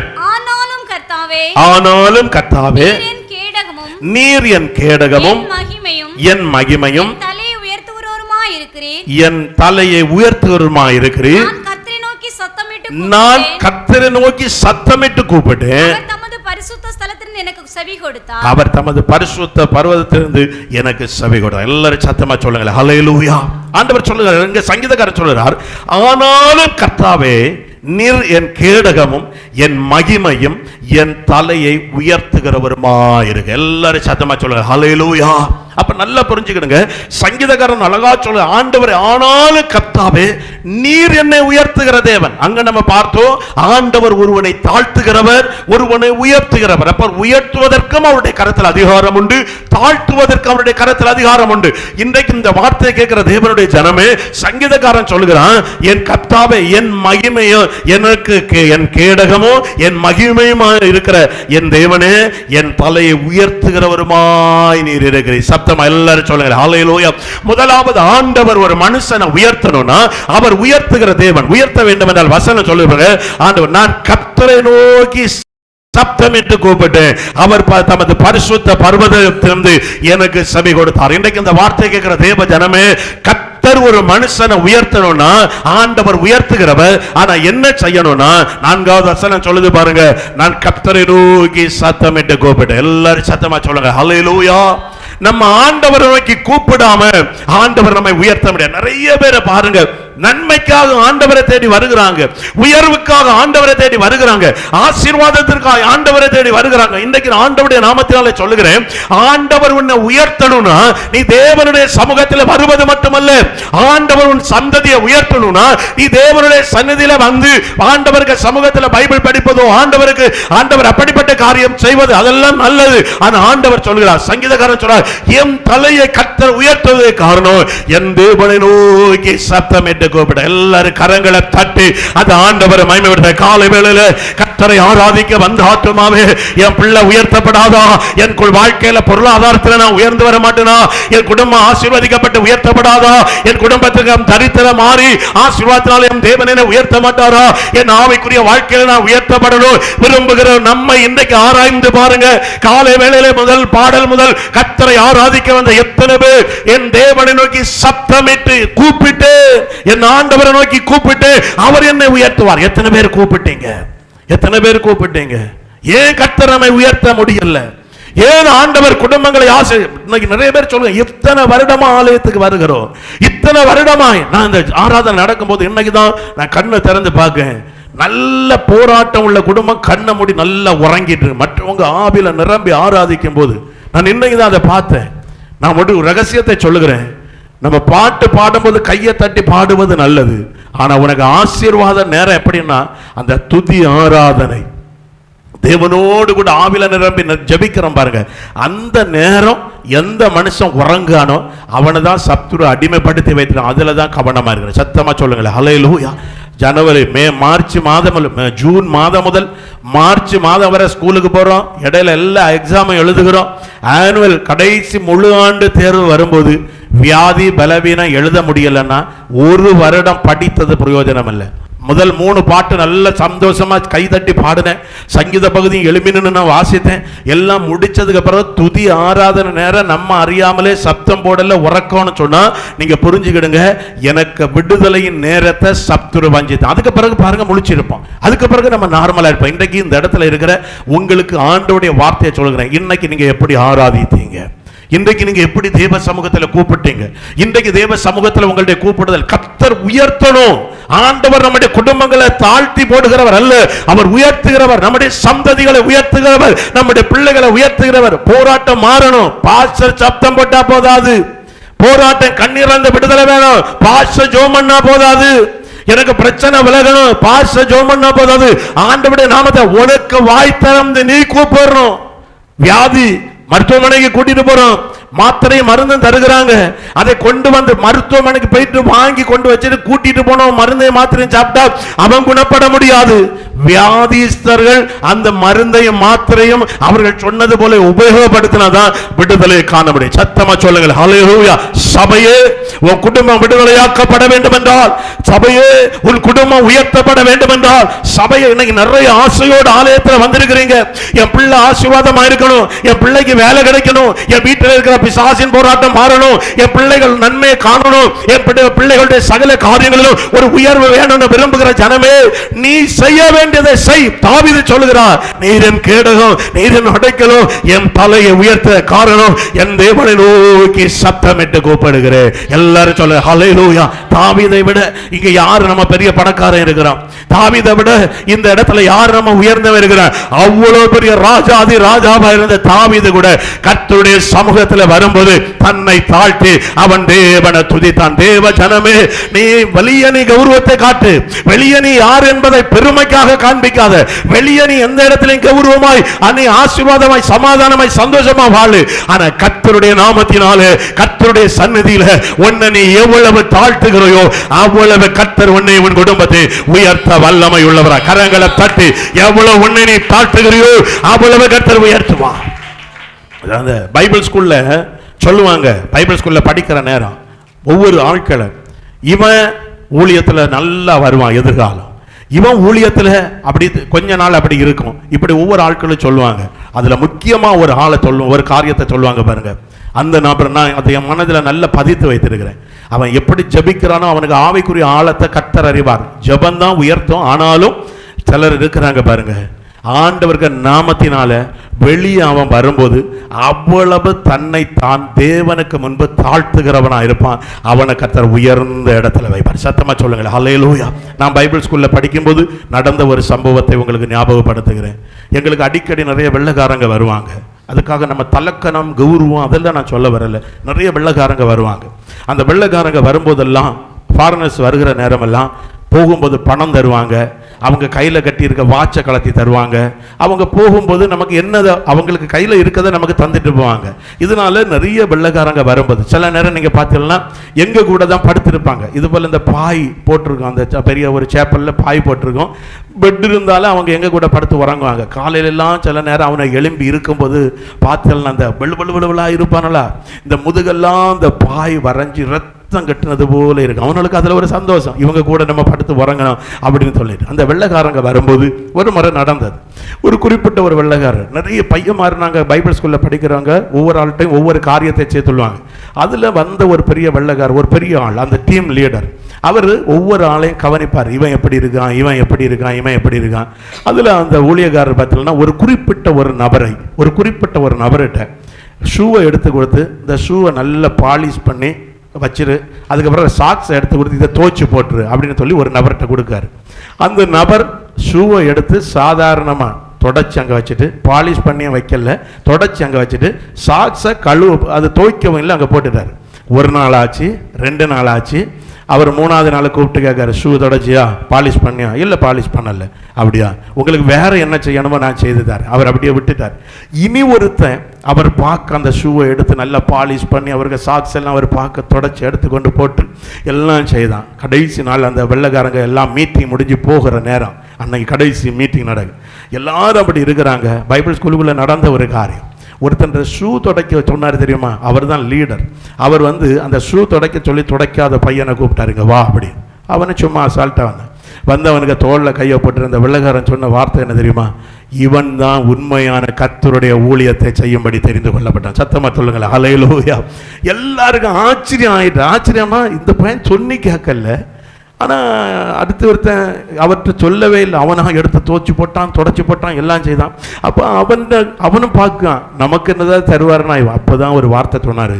ஆனாலும் கர்த்தாவே நீர் என் கேடகமும் என் மகிமையும் என் தலையை இருக்கிறேன் உயர்த்துவருமா இருக்கிறீர் நான் கர்த்தரை. கத்தரை நோக்கி சத்தமிட்டு கூப்பிட்டேன். பரிசுத்த ஸ்தலத்திலிருந்து எனக்கு செவி கொடுத்தார் அவர் தமது பரிசுத்த பர்வதத்திலிருந்து எனக்கு செவி கொடுத்தார். எல்லாரும் சத்தமா சொல்லுங்களேன். ஹalleluya ஆண்டவர் சொல்லுகிறார். எங்க சங்கீதக்காரர் சொல்லுகிறார் ஆனாலும் கர்த்தாவே நீர் என் கேடகமும் என் மகிமையும் என் தலையை உயர்த்துகிறவருமாயிருக்க எல்லாரும் சத்தமா சொல்லுங்க. ஹலையிலூயா அப்ப நல்லா புரிஞ்சுக்கிடுங்க. சங்கீதக்காரன் அழகா சொல்ல ஆண்டவர் ஆனாலும் கத்தாவே நீர் என்னை உயர்த்துகிற தேவன். அங்க நம்ம பார்த்தோம் ஆண்டவர் ஒருவனை தாழ்த்துகிறவர் ஒருவனை உயர்த்துகிறவர். அப்ப உயர்த்துவதற்கும் அவருடைய கரத்தில் அதிகாரம் உண்டு. தாழ்த்துவதற்கு அவருடைய கரத்தில் அதிகாரம் உண்டு. இன்றைக்கு இந்த வார்த்தையை கேட்கிற தேவனுடைய ஜனமே சங்கீதக்காரன் சொல்லுகிறான் என் கத்தாவே என் மகிமையோ எனக்கு கே- என் கேடகமோ என் மகிமையுமா இருக்கிற என் தேவனே என் தலையை உயர்த்துகிறவருமாய் நீர் இருக்கிறீர். சப்தமா எல்லாரும் சொல்லுங்க ஹalleluya. முதலாவது ஆண்டவர் ஒரு மனுஷனை உயர்த்தணும்னா அவர் உயர்த்துகிற தேவன் உயர்த்த வேண்டும் என்றால் வசனம் சொல்லுவாங்க ஆண்டவர் நான் கத்தரை நோக்கி சப்தமிட்டு கூப்பிட்டு அவர் ப- தமது பரிசுத்த பர்வதத்திலிருந்து எனக்கு சபை கொடுத்தார். இன்றைக்கு இந்த வார்த்தை கேட்கிற தேவ ஜனமே கத்தர் ஒரு மனுஷனை உயர்த்தணும்னா ஆண்டவர் உயர்த்துகிறவர் ஆனா என்ன செய்யணும்னா நான்காவது வசனம் சொல்லுது பாருங்க நான் கத்தரை நோக்கி சத்தமிட்டு கூப்பிட்டு. எல்லாரும் சத்தமா சொல்லுங்க ஹalleluya. நம்ம ஆண்டவரை நோக்கி கூப்பிடாம ஆண்டவர் நம்மை உயர்த்த முடியாது. நிறைய பேரை பாருங்க நன்மைக்காக ஆண்டவரை தேடி வருகிறாங்க. உயர்வுக்காக ஆண்டவரை தேடி வருகிறாங்க. ஆசீர்வாதத்திற்காக ஆண்டவரை தேடி வருகிறாங்க. இன்றைக்கு ஆண்டவருடைய நாமத்தினாலே சொல்லுகிறேன். ஆண்டவர் உன்னை உயர்த்தணும்னா நீ தேவனுடைய சமூகத்தில் வருவது மட்டுமல்ல. ஆண்டவர் உன் சந்ததியை உயர்த்தணும்னா நீ தேவனுடைய சன்னதியில வந்து ஆண்டவருக்கு சமூகத்தில் பைபிள் படிப்பதோ ஆண்டவருக்கு ஆண்டவர் அப்படிப்பட்ட காரியம் செய்வது அதெல்லாம் நல்லது. ஆனா ஆண்டவர் சொல்கிறார் சங்கீதக்காரன் சொல்றார் என் தலையை கத்தர் உயர்த்துவதே காரணம் என் தேவனை நோக்கி சத்தம் என்று கூப்பிட எல்லாரும் கரங்களை தட்டி அந்த ஆண்டவர் மகிமைப்படுத்த காலை வேளையில கத்தரை ஆராதிக்க வந்த என் பிள்ளை உயர்த்தப்படாதா? என் குள் வாழ்க்கையில பொருளாதாரத்துல நான் உயர்ந்து வர மாட்டேனா? என் குடும்பம் ஆசீர்வதிக்கப்பட்டு உயர்த்தப்படாதா? என் குடும்பத்துக்கு தரித்திர மாறி ஆசீர்வாதத்தினால என் தேவன் உயர்த்த மாட்டாரா? என் ஆவிக்குரிய வாழ்க்கையில நான் உயர்த்தப்படணும். விரும்புகிற நம்மை இன்றைக்கு ஆராய்ந்து பாருங்க. காலை வேளையில முதல் பாடல் முதல் கத்தரை ஆராதிக்க வந்த எத்தனை பேர் என் தேவனை நோக்கி சப்தமிட்டு கூப்பிட்டு என் ஆண்டவரை நோக்கி கூப்பிட்டு அவர் என்னை உயர்த்துவார். எத்தனை பேர் கூப்பிட்டீங்க? எத்தனை பேர் கூப்பிட்டீங்க? ஏன் கத்தரமை உயர்த்த முடியல? ஏன் ஆண்டவர் குடும்பங்களை ஆசை இன்னைக்கு நிறைய பேர் சொல்லுங்க இத்தனை வருடமா ஆலயத்துக்கு வருகிறோம். இத்தனை வருடமாய். நான் இந்த ஆராதனை நடக்கும்போது இன்னைக்கு தான் நான் கண்ணை திறந்து பார்க்கேன். நல்ல போராட்டம் உள்ள குடும்பம் கண்ணை மூடி நல்லா உறங்கிட்டு மற்றவங்க ஆவில நிரம்பி ஆராதிக்கும் போது நான் இன்னைக்கு தான் அதை பார்த்தேன். நான் ஒரு ரகசியத்தை சொல்லுகிறேன். நம்ம பாட்டு பாடும்போது கையை தட்டி பாடுவது நல்லது. ஆனால் உனக்கு ஆசீர்வாத நேரம் எப்படின்னா அந்த துதி ஆராதனை. தேவனோடு கூட ஆவில நிரம்பி ஜபிக்கிறோம் ஜெபிக்கிறோம் பாருங்க. அந்த நேரம் எந்த மனுஷன் உறங்கானோ அவனை தான் சத்துரு அடிமைப்படுத்தி வைத்திருக்கான் அதில் தான் கவனமாக இருக்கிறேன் சத்தமாக சொல்லுங்களேன். ஹலையிலூயா ஜனவரி மே மார்ச் மாதம் ஜூன் மாதம் முதல் மார்ச் மாதம் வரை ஸ்கூலுக்கு போகிறோம் இடையில எல்லா எக்ஸாமும் எழுதுகிறோம். ஆனுவல் கடைசி முழு ஆண்டு தேர்வு வரும்போது வியாதி பலவீனம் எழுத முடியலன்னா ஒரு வருடம் படித்தது பிரயோஜனம் இல்லை முதல் மூணு பாட்டு நல்ல சந்தோஷமா கை தட்டி பாடினேன். சங்கீத பகுதியும் எழுமினு நான் வாசித்தேன். எல்லாம் முடிச்சதுக்கு அப்புறம் துதி ஆராதனை நேரம் நம்ம அறியாமலே சப்தம் போடல உறக்கம்னு சொன்னா நீங்க புரிஞ்சுக்கிடுங்க. எனக்கு விடுதலையின் நேரத்தை சப்துரு வஞ்சித்தான். அதுக்கு பிறகு பாருங்க முழிச்சிருப்போம். அதுக்கு பிறகு நம்ம நார்மலா இருப்போம். இன்றைக்கு இந்த இடத்துல இருக்கிற உங்களுக்கு ஆண்டோடைய வார்த்தையை சொல்லுகிறேன். இன்னைக்கு நீங்க எப்படி ஆராதித்தீங்க? இன்றைக்கு நீங்க எப்படி தேவ சமூகத்தில் கூப்பிட்டீங்க? இன்றைக்கு தேவ சமூகத்தில் உங்களுடைய கூப்பிடுதல் கத்தர் உயர்த்தணும். ஆண்டவர் நம்முடைய குடும்பங்களை தாழ்த்தி போடுகிறவர் அல்ல. அவர் உயர்த்துகிறவர் நம்முடைய சந்ததிகளை உயர்த்துகிறவர் நம்முடைய பிள்ளைகளை உயர்த்துகிறவர். போராட்டம் மாறணும். பாஸ்டர் சப்தம் போட்டா போதாது. போராட்டம் கண்ணீர்ந்த விடுதலை வேணும். பாஸ்டர் ஜோம் பண்ணா போதாது. எனக்கு பிரச்சனை விலகணும். பாஸ்டர் ஜோம் பண்ணா போதாது. ஆண்டவுடைய நாமத்தை உனக்கு வாய் திறந்து நீ கூப்பிடணும். வியாதி மருத்துவமனைக்கு கூட்டிட்டு போறோம். மாத்திரை மருந்தும் தருகிறாங்க. அதை கொண்டு வந்து மருத்துவமனைக்கு போயிட்டு வாங்கி கொண்டு வச்சுட்டு கூட்டிட்டு போனோம். மருந்தையும் மாத்திரையும் சாப்பிட்டா அவன் குணப்பட முடியாது. வியாதிஸ்தர்கள் அந்த மருந்தையும் மாத்திரையும் அவர்கள் சொன்னது போல உபயோகப்படுத்தினாதான் விடுதலையை காண முடியும் சத்தமா சொல்லுங்கள். ஹalleluya சபையே உன் குடும்பம் விடுதலையாக்கப்பட வேண்டும் என்றால் சபையே உன் குடும்பம் உயர்த்தப்பட வேண்டும் என்றால் சபையை இன்னைக்கு நிறைய ஆசையோடு ஆலயத்தில் வந்திருக்கிறீங்க. என் பிள்ளை ஆசீர்வாதமா இருக்கணும். என் பிள்ளைக்கு வேலை கிடைக்கணும். என் வீட்டில் இருக்கிற பிசாசின் போராட்டம் மாறணும். என் பிள்ளைகள் நன்மையை காணணும். என் பிள்ளை- பிள்ளைகளுடைய சகல காரியங்களிலும் ஒரு உயர்வு வேணும்னு விரும்புகிற ஜனமே நீ செய்ய வேண்டும் வேண்டியதை செய். தாவிது சொல்லுகிறார் நீர் என் கேடகம் நீர் என் அடைக்கலம் என் தலையை உயர்த்த காரணம் என் தேவனை நோக்கி சத்தமிட்டு கூப்பிடுகிறேன். எல்லாரும் சொல்ல ஹalleluya. தாவிதை விட இங்க யார் நம்ம பெரிய பணக்காரன் இருக்கிறான்? தாவிதை விட இந்த இடத்துல யார் நம்ம உயர்ந்தவன் இருக்கிறான்? அவ்வளவு பெரிய ராஜாதி ராஜாவா இருந்த தாவிது கூட கர்த்தருடைய சமூகத்தில் வரும்போது தன்னை தாழ்த்தி அவன் தேவனை துதித்தான். தேவ ஜனமே நீ வெளியே நீ கௌரவத்தை காட்டு. வெளியே நீ யார் என்பதை பெருமைக்காக காண்பிக்காத. வெளியே நீ எந்த இடத்திலையும் கௌரவமாய் நீ ஆசீர்வாதமாய் சமாதானமாய் சந்தோஷமா வாழு. ஆனா கர்த்தருடைய நாமத்தினால கர்த்தருடைய சன்னதியில உன்னை நீ எவ்வளவு தாழ்த்துகிறோயோ அவ்வளவு கர்த்தர் உன்னை உன் குடும்பத்தை உயர்த்த வல்லமை உள்ளவரா கரங்களை தட்டி எவ்வளவு உன்னை நீ தாழ்த்துகிறையோ அவ்வளவு கர்த்தர் உயர்த்துவான் அதாவது பைபிள் ஸ்கூல்ல சொல்லுவாங்க. பைபிள் ஸ்கூல்ல படிக்கிற நேரம் ஒவ்வொரு ஆட்களை இவன் ஊழியத்துல நல்லா வருவான் எதிர்காலம். இவன் ஊழியத்தில் அப்படி கொஞ்ச நாள் அப்படி இருக்கும். இப்படி ஒவ்வொரு ஆட்களும் சொல்லுவாங்க. அதில் முக்கியமாக ஒரு ஆளை சொல்லும் ஒரு காரியத்தை சொல்லுவாங்க பாருங்க. அந்த நபர் நான் அதை என் மனதில் நல்ல பதித்து வைத்திருக்கிறேன். அவன் எப்படி ஜெபிக்கிறானோ அவனுக்கு ஆவிக்குரிய ஆழத்தை கத்தர் அறிவார். ஜபந்தான் உயர்த்தும். ஆனாலும் சிலர் இருக்கிறாங்க பாருங்க. ஆண்டவர்கள் நாமத்தினால வெளியே அவன் வரும்போது அவ்வளவு தன்னை தான் தேவனுக்கு முன்பு தாழ்த்துகிறவனாக இருப்பான். அவனை கத்தர் உயர்ந்த இடத்துல வைப்பார். சத்தமாக சொல்லுங்களேன் ஹலேலூயா நான் பைபிள் ஸ்கூலில் படிக்கும்போது நடந்த ஒரு சம்பவத்தை உங்களுக்கு ஞாபகப்படுத்துகிறேன். எங்களுக்கு அடிக்கடி நிறைய வெள்ளைக்காரங்க வருவாங்க. அதுக்காக நம்ம தலக்கணம் கௌரவம் அதெல்லாம் நான் சொல்ல வரல. நிறைய வெள்ளக்காரங்க வருவாங்க. அந்த வெள்ளைக்காரங்க வரும்போதெல்லாம் ஃபாரினர்ஸ் வருகிற நேரமெல்லாம் போகும்போது பணம் தருவாங்க. அவங்க கையில் கட்டியிருக்க வாட்சை கலத்தி தருவாங்க. அவங்க போகும்போது நமக்கு என்னதை அவங்களுக்கு கையில் இருக்கதை நமக்கு தந்துட்டு போவாங்க. இதனால நிறைய வெள்ளைக்காரங்க வரும்போது சில நேரம் நீங்கள் பார்த்தீங்கன்னா எங்கள் கூட தான் படுத்திருப்பாங்க. இது போல் இந்த பாய் போட்டிருக்கோம். அந்த ச- பெரிய ஒரு சேப்பலில் பாய் போட்டிருக்கோம். பெட் இருந்தாலும் அவங்க எங்கள் கூட படுத்து உறங்குவாங்க. காலையிலெல்லாம் சில நேரம் அவனை எழும்பி இருக்கும்போது பார்த்தீங்கன்னா அந்த வெளு வெளு வெளுவலாக இருப்பானலா இந்த முதுகெல்லாம் இந்த பாய் வரைஞ்சி ரத்த ரத்தம் கட்டினது போல இருக்கும் அவனுக்கு அதில் ஒரு சந்தோஷம். இவங்க கூட நம்ம படுத்து உறங்கணும் அப்படின்னு சொல்லிட்டு. அந்த வெள்ளைக்காரங்க வரும்போது ஒரு முறை நடந்தது. ஒரு குறிப்பிட்ட ஒரு வெள்ளைக்காரர். நிறைய பையன் மாறினாங்க. பைபிள் ஸ்கூலில் படிக்கிறவங்க ஒவ்வொரு ஆள்கிட்டையும் ஒவ்வொரு காரியத்தை சேர்த்துள்ளுவாங்க. அதில் வந்த ஒரு பெரிய வெள்ளக்காரர் ஒரு பெரிய ஆள் அந்த டீம் லீடர் அவர் ஒவ்வொரு ஆளையும் கவனிப்பார். இவன் எப்படி இருக்கான்? இவன் எப்படி இருக்கான்? இவன் எப்படி இருக்கான்? அதில் அந்த ஊழியக்காரர் பார்த்தீங்கன்னா ஒரு குறிப்பிட்ட ஒரு நபரை ஒரு குறிப்பிட்ட ஒரு நபர்கிட்ட ஷூவை எடுத்து கொடுத்து இந்த ஷூவை நல்லா பாலிஷ் பண்ணி வச்சிரு. அதுக்கப்புறம் சாக்ஸை எடுத்து கொடுத்து இதை தோச்சு போட்டுரு அப்படின்னு சொல்லி ஒரு நபர்கிட்ட கொடுக்காரு. அந்த நபர் ஷூவை எடுத்து சாதாரணமாக தொடச்சி அங்கே வச்சுட்டு பாலிஷ் பண்ணியும் வைக்கல தொடச்சி அங்கே வச்சுட்டு சாக்ஸை கழுவு அது துவைக்கவும் இல்லை அங்கே போட்டுட்டார். ஒரு நாள் ஆச்சு ரெண்டு நாள் ஆச்சு. அவர் மூணாவது நாள் கூப்பிட்டு கேட்காரு ஷூ தொடச்சியா? பாலிஷ் பண்ணியா? இல்லை பாலிஷ் பண்ணல. அப்படியா? உங்களுக்கு வேற என்ன செய்யணுமோ நான் செய்து தரேன். அவர் அப்படியே விட்டுட்டார். இனி ஒருத்தன் அவர் பார்க்க அந்த ஷூவை எடுத்து நல்லா பாலிஷ் பண்ணி அவருக்கு சாக்ஸ் எல்லாம் அவர் பார்க்க தொடச்சி எடுத்து கொண்டு போட்டு எல்லாம் செய்தான். கடைசி நாள் அந்த வெள்ளைக்காரங்க எல்லாம் மீட்டிங் முடிஞ்சு போகிற நேரம். அன்னைக்கு கடைசி மீட்டிங் நடக்கு எல்லாரும் அப்படி இருக்கிறாங்க. பைபிள் ஸ்கூலுக்குள்ளே நடந்த ஒரு காரியம். ஒருத்தன் ஷூ துடைக்க சொன்னார் தெரியுமா? அவர் தான் லீடர் அவர் வந்து அந்த ஷூ துடைக்க சொல்லி துடைக்காத பையனை கூப்பிட்டாருங்க வா அப்படி. அவனை சும்மா அசால்ட்டாக வந்தான். வந்தவனுக்கு தோளில் கையை போட்டிருந்த அந்த சொன்ன வார்த்தை என்ன தெரியுமா? இவன் தான் உண்மையான கத்தருடைய ஊழியத்தை செய்யும்படி தெரிந்து கொள்ளப்பட்டான். சத்தமாக சொல்லுங்களேன். அலையிலோயா எல்லாருக்கும் ஆச்சரியம் ஆயிட்டு ஆச்சரியமா இந்த பையன் சொன்னி கேட்கல. ஆனால் அடுத்து ஒருத்தன் அவர்கிட்ட சொல்லவே இல்லை. அவனாக எடுத்து தோச்சு போட்டான் தொடச்சி போட்டான் எல்லாம் செய்தான். அப்போ அவன் அவனும் பார்க்கான் நமக்கு என்னதான் தருவார்னா அப்போ தான் ஒரு வார்த்தை சொன்னார்.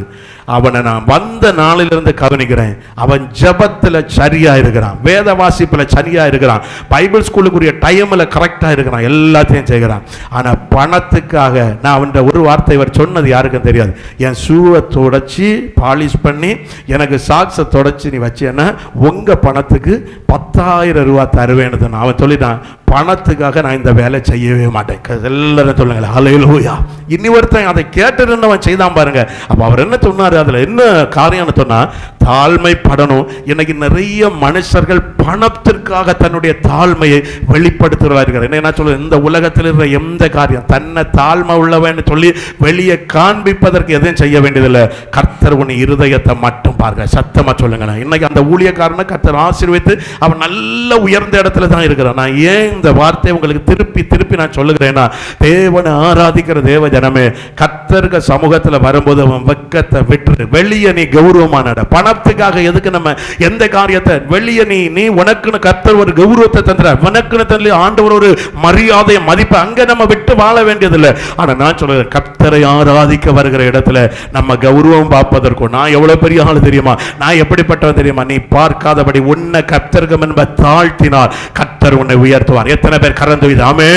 அவனை நான் வந்த நாளிலிருந்து கவனிக்கிறேன். அவன் ஜபத்தில் சரியா இருக்கிறான். வேத வாசிப்பில் சரியா இருக்கிறான். பைபிள் ஸ்கூலுக்குரிய டைமில் கரெக்டாக இருக்கிறான். எல்லாத்தையும் செய்கிறான். ஆனால் பணத்துக்காக நான் அவன்கிட்ட ஒரு வார்த்தை இவர் சொன்னது யாருக்கும் தெரியாது. என் ஷூவை தொடச்சி பாலிஷ் பண்ணி எனக்கு சாக்ஸை தொடச்சி நீ வச்சேன்னா உங்கள் பணத்துக்கு பத்தாயிரம் ரூபா தருவேன்னு நான் அவன் சொல்லிட்டான் பணத்துக்காக நான் இந்த வேலை செய்யவே மாட்டேன். எல்லாரும் சொல்லுங்களேன் அலையிலோயா இனி ஒருத்தன் அதை கேட்டிருந்தவன் செய்தான் பாருங்க. அப்போ அவர் என்ன சொன்னார்? அதில் என்ன காரியம்னு சொன்னால் தாழ்மைப்படணும். இன்னைக்கு நிறைய மனுஷர்கள் பணத்திற்காக தன்னுடைய தாழ்மையை வெளிப்படுத்துகிறார்கள். என்ன சொல்ல இந்த உலகத்தில் இருக்கிற எந்த காரியம்? தன்னை தாழ்மை உள்ளவன்னு சொல்லி வெளியே காண்பிப்பதற்கு எதுவும் செய்ய வேண்டியதில்லை. கர்த்தர் உன் இருதயத்தை மட்டும் பாருங்க. சத்தமாக சொல்லுங்க இன்னைக்கு அந்த ஊழியக்காரனை கர்த்தர் ஆசீர்வித்து அவன் நல்ல உயர்ந்த இடத்துல தான் இருக்கிறான். நான் ஏன் இந்த வார்த்தையை உங்களுக்கு திருப்பி திருப்பி நான் சொல்லுகிறேன்னா தேவனை ஆராதிக்கிற தேவ ஜனமே கர்த்தர்கள் சமூகத்தில் வரும்போது அவன் வெக்கத்தை விட்டு வெளியே நீ கௌரவமான பணம் பணத்துக்காக எதுக்கு நம்ம எந்த காரியத்தை? வெளியே நீ நீ உனக்குன்னு கர்த்தர் ஒரு கௌரவத்தை தந்துற. உனக்குன்னு தந்து ஆண்டவர் ஒரு மரியாதை மதிப்பு அங்க நம்ம விட்டு வாழ வேண்டியதில்லை. ஆனா நான் சொல்றேன் கர்த்தரை ஆராதிக்க வருகிற இடத்துல நம்ம கௌரவம் பார்ப்பதற்கும் நான் எவ்வளவு பெரிய ஆள் தெரியுமா? நான் எப்படிப்பட்டவன் தெரியுமா? நீ பார்க்காதபடி உன்னை கர்த்தர்கம் என்ப தாழ்த்தினார் கர்த்தர் உன்னை உயர்த்துவார். எத்தனை பேர் கறந்து ஆமே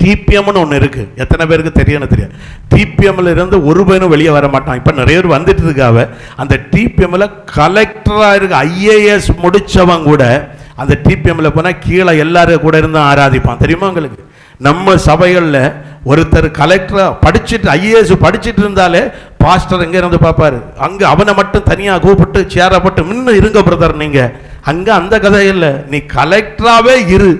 டிபிஎம்னு ஒன்று இருக்கு. எத்தனை பேருக்கு தெரியும்னு தெரியாது. டிபிஎம்ல இருந்து ஒரு பையனும் வெளியே வர மாட்டான். இப்போ நிறைய பேர் வந்துட்டு இருக்காவ. அந்த டிபிஎம்ல கலெக்டராக இருக்க ஐஏஎஸ் முடிச்சவன் கூட அந்த டிபிஎம்ல போனால் கீழே எல்லாரும் கூட இருந்து ஆராதிப்பான். தெரியுமா உங்களுக்கு? நம்ம சபைகளில் ஒருத்தர் கலெக்டராக படிச்சுட்டு ஐஏஎஸ் படிச்சுட்டு இருந்தாலே பாஸ்டர் எங்கே இருந்து பார்ப்பாரு அங்கே அவனை மட்டும் தனியாக கூப்பிட்டு சேரப்பட்டு போட்டு முன்ன இருங்க பிரதர் நீங்கள் அங்கே அந்த கதை இல்லை. நீ கலெக்டராகவே இரு.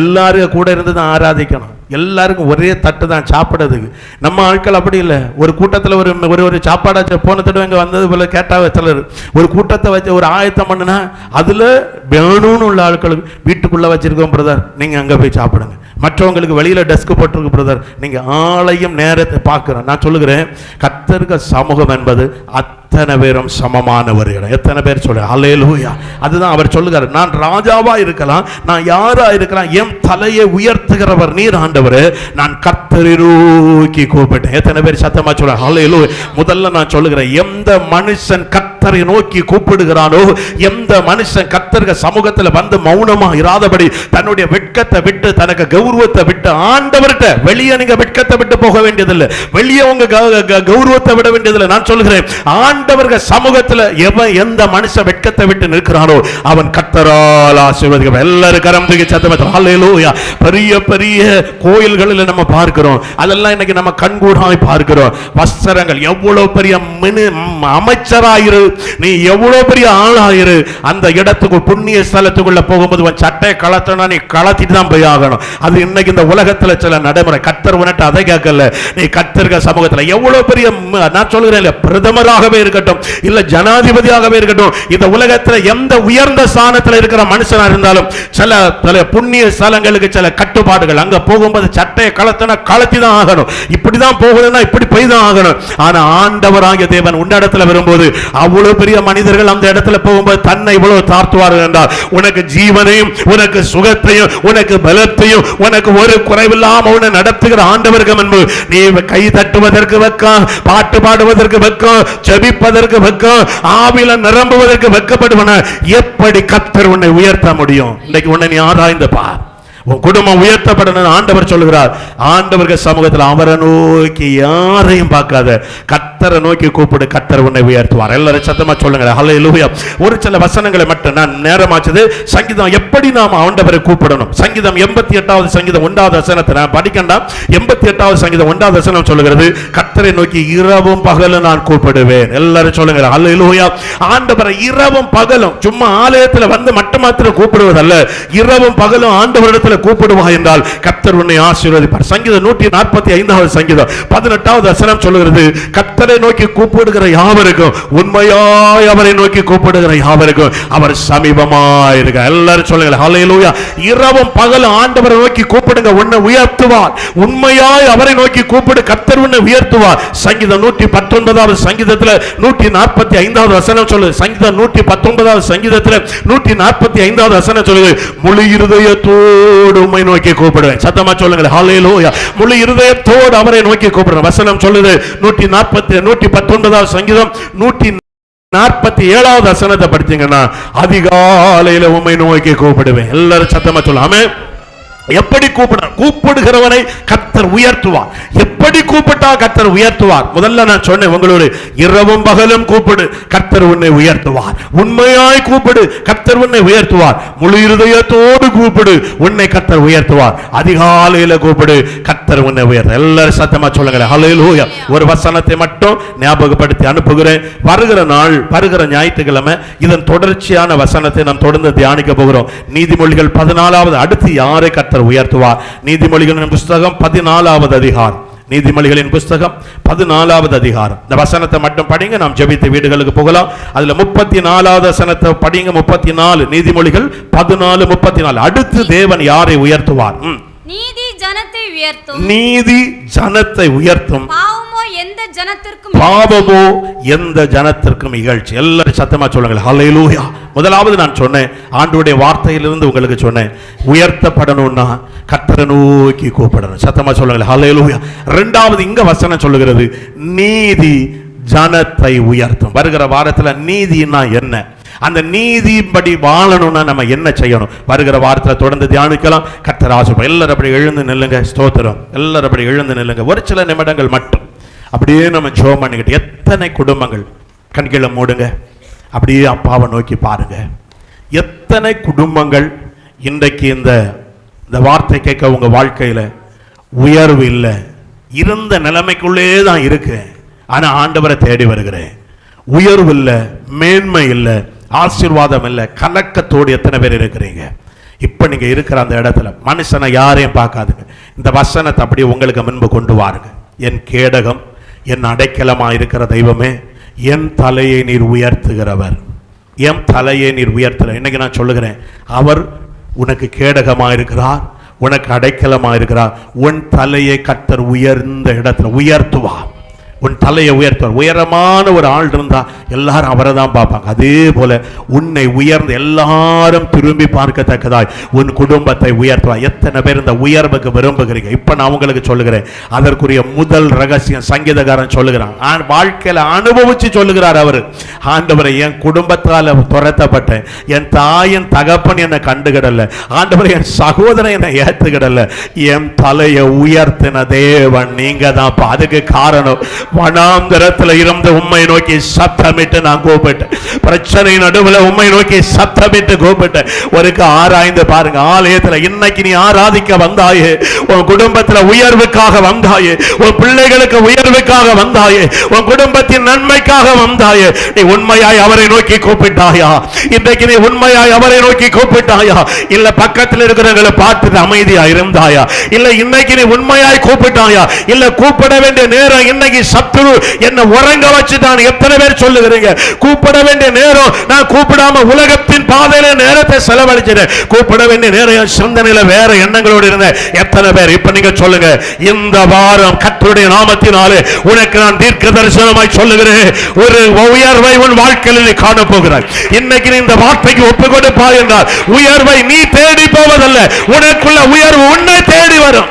எல்லாரும் கூட இருந்து தான் ஆராதிக்கணும். எல்லாருக்கும் ஒரே தட்டு தான் சாப்பிட்றதுக்கு. நம்ம ஆட்கள் அப்படி இல்லை. ஒரு கூட்டத்தில் ஒரு ஒரு ஒரு சாப்பாடாச்சு போன தடவை இங்கே வந்தது போல கேட்டால் சிலர் ஒரு கூட்டத்தை வச்சு ஒரு ஆயத்தம் பண்ணுனா அதில் வேணும்னு உள்ள ஆட்களுக்கு வீட்டுக்குள்ளே வச்சுருக்கோம் பிரதர் நீங்கள் அங்கே போய் சாப்பிடுங்க. மற்றவங்களுக்கு வெளியில் டெஸ்க் போட்டிருக்கு பிரதர் நீங்கள் ஆளையும் நேரத்தை பார்க்குறோம். நான் சொல்லுகிறேன் கத்தருக்க சமூகம் என்பது அத் அத்தனை பேரும் சமமானவர் இடம் எத்தனை பேர் சொல்ற அலையலூயா அதுதான் அவர் சொல்லுகிறார். நான் ராஜாவா இருக்கலாம் நான் யாரா இருக்கலாம் என் தலையை உயர்த்துகிறவர் நீர் ஆண்டவர். நான் கத்தரி நோக்கி கூப்பிட்டேன். எத்தனை பேர் சத்தமா சொல்ற அல்லேலூயா முதல்ல நான் சொல்லுகிறேன் எந்த மனுஷன் கத் கத்தரை நோக்கி கூப்பிடுகிறானோ? எந்த மனுஷன் கத்தர்க சமூகத்தில் வந்து மௌனமா இராதபடி தன்னுடைய வெட்கத்தை விட்டு தனக்கு கௌரவத்தை விட்டு ஆண்டவர்கிட்ட வெளியே நீங்க வெட்கத்தை விட்டு போக வேண்டியதில்லை. வெளியே உங்க க- க- கௌரவத்தை விட வேண்டியதில்லை. நான் சொல்கிறேன் ஆண்டவர்கள் சமூகத்தில் எவன் எந்த மனுஷன் வெட்கத்தை விட்டு நிற்கிறானோ அவன் கத்தரால் ஆசீர்வதிக்க எல்லாரும் கரம் தூக்கி சத்தமத்தில் பெரிய பெரிய கோயில்களில் நம்ம பார்க்கிறோம். அதெல்லாம் இன்னைக்கு நம்ம கண்கூடாய் பார்க்கிறோம். வஸ்திரங்கள் எவ்வளவு பெரிய மினு அமைச்சராயிரு நீ எவ்வளவு பெரிய ஆளாயிரு. அந்த இடத்துக்கு புண்ணிய ஸ்தலத்துக்குள்ள போகும்போது உன் சட்டை கலத்தனா நீ கலத்திட்டு தான் போய் ஆகணும். அது இன்னைக்கு இந்த உலகத்துல சில நடைமுறை. கத்தர் உனட்டு அதை கேட்கல. நீ கத்தர்க சமூகத்துல எவ்வளவு பெரிய நான் சொல்கிறேன் இல்ல பிரதமராகவே இருக்கட்டும் இல்ல ஜனாதிபதியாகவே இருக்கட்டும் இந்த உலகத்துல எந்த உயர்ந்த ஸ்தானத்துல இருக்கிற மனுஷனா இருந்தாலும் சில சில புண்ணிய ஸ்தலங்களுக்கு சில கட்டுப்பாடுகள். அங்க போகும்போது சட்டையை கலத்தினா கலத்தி தான் ஆகணும். இப்படிதான் போகணும்னா இப்படி போய் தான் ஆகணும். ஆனா ஆண்டவராகிய தேவன் உன்ன வரும்போது வரும்போது எவ்வளவு பெரிய மனிதர்கள் அந்த இடத்துல போகும்போது தன்னை இவ்வளவு தாழ்த்துவார்கள் என்றால் உனக்கு ஜீவனையும் உனக்கு சுகத்தையும் உனக்கு பலத்தையும் உனக்கு ஒரு குறைவில்லாம உன்னை நடத்துகிற ஆண்டவர்கள் முன்பு நீ கை தட்டுவதற்கு வெக்கம் பாட்டு பாடுவதற்கு வெக்கம் ஜெபிப்பதற்கு வெக்கம் ஆவில நிரம்புவதற்கு வெக்கப்படுவன. எப்படி கத்தர் உன்னை உயர்த்த முடியும்? இன்னைக்கு உன்னை நீ ஆராய்ந்து பார். உன் குடும்பம் உயர்த்தப்படணும் ஆண்டவர் சொல்லுகிறார். ஆண்டவர்கள் சமூகத்தில் அவரை நோக்கி யாரையும் பார்க்காத. கத்தரை நோக்கி கூப்பிடு கத்தர் உன்னை உயர்த்துவார். எல்லாரும் சத்தமா சொல்லுங்க ஹalleluya ஒரு சில வசனங்களை மட்டும் நான் நேரமாச்சது. சங்கீதம் எப்படி நாம் ஆண்டவரை கூப்பிடணும்? சங்கீதம் எண்பத்தி எட்டாவது சங்கீதம் ஒன்றாவது வசனத்தை நான் படிக்கண்டா? எண்பத்தி எட்டாவது சங்கீதம் ஒன்றாவது வசனம் சொல்லுகிறது கத்தரை நோக்கி இரவும் பகலும் நான் கூப்பிடுவேன். எல்லாரும் சொல்லுங்க ஹalleluya ஆண்டவரை இரவும் பகலும் சும்மா ஆலயத்துல வந்து மட்டும் மாத்திரம் கூப்பிடுவதல்ல. இரவும் பகலும் ஆண்டவரிடத்தில் கூப்பிடுவா என்றால் கர்த்தர் உன்னை ஆசீர்வதிப்பார். சங்கீதம் நூற்றி நாற்பத்தி ஐந்தாவது சங்கீதம். பதினெட்டாவது வசனம் சொல்லுகிறது கர்த்தரை நோக்கி கூப்பிடுகிற யாவருக்கும் உண்மையாய் அவரை நோக்கி கூப்பிடுகிற யாவருக்கும் அவர் சமீபமாயிருக்க எல்லாரும் சொல்லுங்க ஹலையிலூயா இரவும் பகல் ஆண்டவரை நோக்கி கூப்பிடுங்க உன்னை உயர்த்துவார். உண்மையாய் அவரை நோக்கி கூப்பிடு கர்த்தர் உன்னை உயர்த்துவார். சங்கீதம் நூற்றி பத்தொன்பதாவது சங்கீதத்தில் நூற்றி நாற்பத்தி ஐந்தாவது வசனம் சொல்லுது. சங்கீதம் நூற்றி பத்தொன்பதாவது சங்கீதத்தில் நூற்றி நாற்பத்தி ஐந்தாவது வசனம் சொல்லுது முழு இருதயத்தோடு உண்மை நோக்கி கூப்பிடுவேன். சத்தமா சொல்லுங்க ஹalleluya முழு இருதயத்தோடு அவரை நோக்கி கூப்பிடுறேன் வசனம் சொல்லுது நூற்றி நாற்பத்தி நூற்றி பத்தொன்பதாவது சங்கீதம் நூற்றி நாற்பத்தி ஏழாவது வசனத்தை படித்தீங்கன்னா அதிகாலையில உம்மை நோக்கி கூப்பிடுவேன். எல்லாரும் சத்தமா சொல்லாமே எப்படி கூப்பிட கூப்பிடுகிறவனை கத்தர் உயர்த்துவார். எப்படி கூப்பிட்டா கத்தர் உயர்த்துவார்? முதல்ல நான் சொன்னேன் உங்களோடு இரவும் பகலும் கூப்பிடு கத்தர் உன்னை உயர்த்துவார். உண்மையாய் கூப்பிடு கத்தர் உன்னை உயர்த்துவார். முழு இருதயத்தோடு கூப்பிடு உன்னை கத்தர் உயர்த்துவார். அதிகாலையில கூப்பிடு கத்தர் உன்னை உயர்த்த. எல்லாரும் சத்தமா சொல்லுங்களேன். ஹalleluya ஒரு வசனத்தை மட்டும் ஞாபகப்படுத்தி அனுப்புகிறேன். வருகிற நாள் வருகிற ஞாயிற்றுக்கிழமை இதன் தொடர்ச்சியான வசனத்தை நாம் தொடர்ந்து தியானிக்க போகிறோம். நீதிமொழிகள் பதினாலாவது அடுத்து யாரை கத்தர் உயர்த்துவார். நீதிமொழிகளின் புஸ்தகம் பதினாலாவது அதிகாரம். நீதிமொழிகளின் புஸ்தகம் பதினாலாவது அதிகாரம். இந்த வசனத்தை மட்டும் படிங்க நாம் ஜெபித்து வீடுகளுக்கு போகலாம். அதுல முப்பத்தி நாலாவது வசனத்தை படிங்க முப்பத்தி நாலு நீதிமொழிகள் பதினாலு முப்பத்தி நாலு அடுத்து தேவன் யாரை உயர்த்துவார். நீதி ஜனத்தை உயர்த்தும். நீதி ஜனத்தை உயர்த்தும். பாவமோ எந்த ஜனத்திற்கும் பாவமோ எந்த ஜனத்திற்கும் இகழ்ச்சி. எல்லாரும் சத்தமா சொல்லுங்கள். ஹலையிலூயா முதலாவது நான் சொன்னேன். ஆண்டுடைய வார்த்தையிலிருந்து உங்களுக்கு சொன்னேன். உயர்த்தப்படணும்னா கத்தரை நோக்கி கூப்பிடணும். சத்தமா சொல்லுங்கள். ஹலையிலூயா ரெண்டாவது இங்க வசனம் சொல்லுகிறது. நீதி ஜனத்தை உயர்த்தும். வருகிற வாரத்தில் நீதினா என்ன? அந்த நீதிப்படி வாழணும்னா நம்ம என்ன செய்யணும்? வருகிற வாரத்தில் தொடர்ந்து தியானிக்கலாம். கர்த்தர் ஆசைப்படும் எல்லாரும் அப்படி எழுந்து நில்லுங்க. ஸ்தோத்திரம். எல்லாரும் அப்படி எழுந்து நில்லுங்க. ஒரு சில நிமிடங்கள் மட்டும். அப்படியே நம்ம ஜோம் பண்ணிக்கிட்டு எத்தனை குடும்பங்கள்? கண்களை மூடுங்க. அப்படியே அப்பாவை நோக்கி பாருங்க. எத்தனை குடும்பங்கள் இன்றைக்கு இந்த இந்த வார்த்தை கேட்க உங்கள் வாழ்க்கையில் உயர்வு இல்லை. இருந்த நிலைமைக்குள்ளே தான் இருக்கு. ஆனால் ஆண்டவரை தேடி வருகிறேன். உயர்வு இல்லை மேன்மை இல்லை ஆசீர்வாதம் இல்லை கலக்கத்தோடு எத்தனை பேர் இருக்கிறீங்க? இப்போ நீங்கள் இருக்கிற அந்த இடத்துல மனுஷனை யாரையும் பார்க்காதுங்க. இந்த வசனத்தை அப்படியே உங்களுக்கு முன்பு கொண்டு வாருங்க. என் கேடகம் என் அடைக்கலமாக இருக்கிற தெய்வமே என் தலையை நீர் உயர்த்துகிறவர். என் தலையை நீர் உயர்த்துற இன்னைக்கு நான் சொல்லுகிறேன் அவர் உனக்கு கேடகமாக இருக்கிறார் உனக்கு அடைக்கலமாக இருக்கிறார். உன் தலையை கத்தர் உயர்ந்த இடத்துல உயர்த்துவார். உன் தலையை உயர்த்துவார். உயரமான ஒரு ஆள் இருந்தா எல்லாரும் அவரை தான் பார்ப்பாங்க. அதே போல உன்னை உயர்ந்து எல்லாரும் திரும்பி பார்க்கத்தக்கதாய் உன் குடும்பத்தை உயர்த்துவார். எத்தனை பேர் இந்த உயர்வுக்கு விரும்புகிறீங்க? இப்ப நான் உங்களுக்கு சொல்லுகிறேன். அதற்குரிய முதல் ரகசியம் சங்கீதக்காரன் சொல்லுகிறான். ஆ- வாழ்க்கையில அனுபவிச்சு சொல்லுகிறார் அவர். ஆண்டவரை என் குடும்பத்தால் துரத்தப்பட்டேன் என் தாயின் தகப்பன் என்னை கண்டுகிடல. ஆண்டவரை என் சகோதரன் என்னை ஏத்துக்கிடல. என் தலையை உயர்த்தின தேவன் நீங்க தான் அதுக்கு காரணம் வனாந்தரத்தில் இருந்த உண்மை நோக்கி சத்தமிட்டு நான் கூப்பிட்டேன். பிரச்சனை நடுவுல உண்மை நோக்கி சத்தமிட்டு கூப்பிட்டேன். ஒருக்கு ஆராய்ந்து பாருங்க. ஆலயத்துல இன்னைக்கு நீ ஆராதிக்க வந்தாயே. உன் குடும்பத்துல உயர்வுக்காக வந்தாயே. உன் பிள்ளைகளுக்கு உயர்வுக்காக வந்தாயே. உன் குடும்பத்தின் நன்மைக்காக வந்தாயே. நீ உண்மையாய் அவரை நோக்கி கூப்பிட்டாயா? இன்றைக்கு நீ உண்மையாய் அவரை நோக்கி கூப்பிட்டாயா? இல்ல பக்கத்தில் இருக்கிறவங்களை பார்த்துட்டு அமைதியா இருந்தாயா? இல்ல இன்னைக்கு நீ உண்மையாய் கூப்பிட்டாயா? இல்ல கூப்பிட வேண்டிய நேரம் இன்னைக்கு சத்துரு என்ன உறங்க வச்சுட்டான். எத்தனை பேர் சொல்லுகிறீங்க? கூப்பிட வேண்டிய நேரம் நான் கூப்பிடாம உலகத்தின் பாதையில நேரத்தை செலவழிச்சிட்டேன். கூப்பிட வேண்டிய நேரம் என் சிந்தனையில வேற எண்ணங்களோடு இருந்தேன். எத்தனை பேர்? இப்ப நீங்க சொல்லுங்க. இந்த வாரம் கத்தருடைய நாமத்தினாலே உனக்கு நான் தீர்க்க தரிசனமாய் சொல்லுகிறேன். ஒரு உயர்வை உன் வாழ்க்கையில் நீ காண போகிறாய் இன்னைக்கு நீ இந்த வார்த்தைக்கு ஒப்புக்கொண்டு பாருங்கள் உயர்வை நீ தேடி போவதல்ல. உனக்குள்ள உயர்வு உன்னை தேடி வரும்.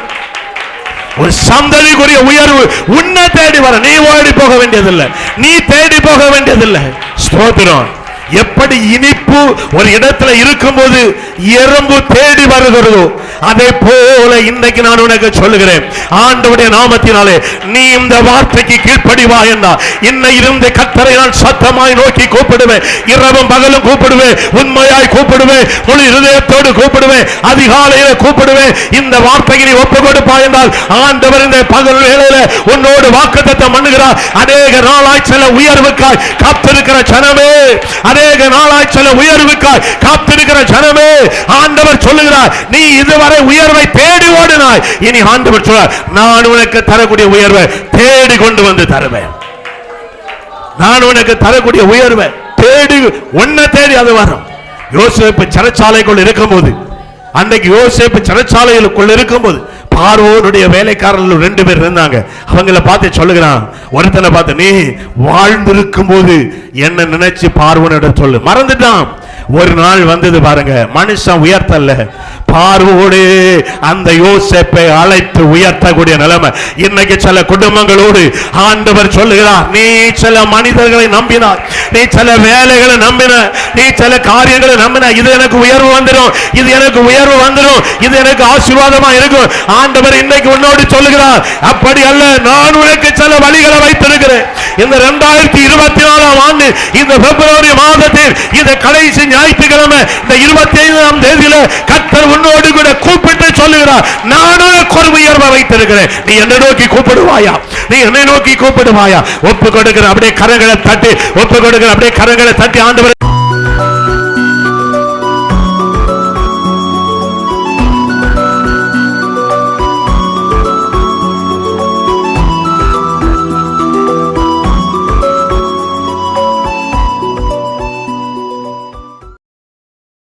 ஒரு சந்ததிக்குரிய உயர்வு உன்னை தேடி வர நீ ஓடி போக வேண்டியதில்லை. நீ தேடி போக வேண்டியதில்லை. ஸ்தோத்திரம். எப்படி இனிப்பு ஒரு இடத்துல இருக்கும்போது எறும்பு தேடி வருகிறதோ. அதே போல இன்னைக்கு நான் உனக்கு சொல்லுகிறேன். ஆண்டவுடைய நாமத்தினாலே நீ இந்த வார்த்தைக்கு கீழ்ப்படிவா என்றா இன்னை இருந்து கத்தரை நான் சத்தமாய் நோக்கி கூப்பிடுவேன். இரவும் பகலும் கூப்பிடுவேன். உண்மையாய் கூப்பிடுவேன். முழு இருதயத்தோடு கூப்பிடுவேன். அதிகாலையில கூப்பிடுவேன். இந்த வார்த்தைக்கு நீ ஒப்பு கொடுப்பா என்றால் ஆண்டவர் இந்த பகல் வேளையில உன்னோடு வாக்குத்தத்தை மண்ணுகிறார் அநேக நாளாய் சில உயர்வுக்காய் காத்திருக்கிற ஜனமே. அநேக நாளாய் சில உயர்வுக்காய் காத்திருக்கிற ஜனமே. ஆண்டவர் சொல்லுகிறார் நீ இதுவரை உயர்வை தேடி ஓடினாய். இனி ஆண்டவர் சொல்றார் நான் உனக்கு தரக்கூடிய உயர்வை தேடி கொண்டு வந்து தருவேன். நான் உனக்கு தரக்கூடிய உயர்வை தேடி உன்னை தேடி அது வரும். யோசிப்பு சிறைச்சாலைக்குள் இருக்கும்போது அன்னைக்கு யோசேப்பு சிறைச்சாலைகளுக்குள் இருக்கும்போது பார்வோனுடைய வேலைக்காரர்கள் ரெண்டு பேர் இருந்தாங்க. அவங்கள பார்த்து சொல்லுகிறான் ஒருத்தனை பார்த்து நீ வாழ்ந்திருக்கும் போது என்ன நினைச்சு பார்வோனிடம் சொல்லு. மறந்துட்டான். ஒரு நாள் வந்தது பாருங்க. மனுஷன் உயர்த்தல்ல. பார்வோடு அந்த யோசேப்பை அழைத்து உயர்த்தக்கூடிய நிலைமை. இன்னைக்கு சில குடும்பங்களோடு ஆண்டவர் சொல்லுகிறார் நீ சில மனிதர்களை நம்பினார் நீ சில வேலைகளை நம்பின நீ சில காரியங்களை நம்பின. இது எனக்கு உயர்வு வந்துடும் இது எனக்கு உயர்வு வந்துடும் இது எனக்கு ஆசீர்வாதமா இருக்கும். ஆண்டவர் இன்னைக்கு உன்னோடு சொல்லுகிறார் அப்படி அல்ல நான் உனக்கு சில வழிகளை வைத்திருக்கிறேன். இந்த ரெண்டாயிரத்தி இருபத்தி நாலாம் ஆண்டு இந்த பிப்ரவரி மாதத்தில் இந்த கடைசி ஞாயிற்றுக்கிழமை இந்த இருபத்தி ஐந்தாம் தேதியில கத்தர் உன்னோடு கூட கூப்பிட்டு சொல்லுகிறார். நானும் உனக்கு உயர்வை வைத்திருக்கிறேன். நீ என்னை நோக்கி கூப்பிடுவாயா? நீ என்னை நோக்கி கூப்பிடுவாயா? ஒப்பு கொடுக்கிற அப்படியே கரங்களை தட்டி ஒப்பு கொடுக்கிற அப்படியே கரங்களை தட்டி ஆண்டவர்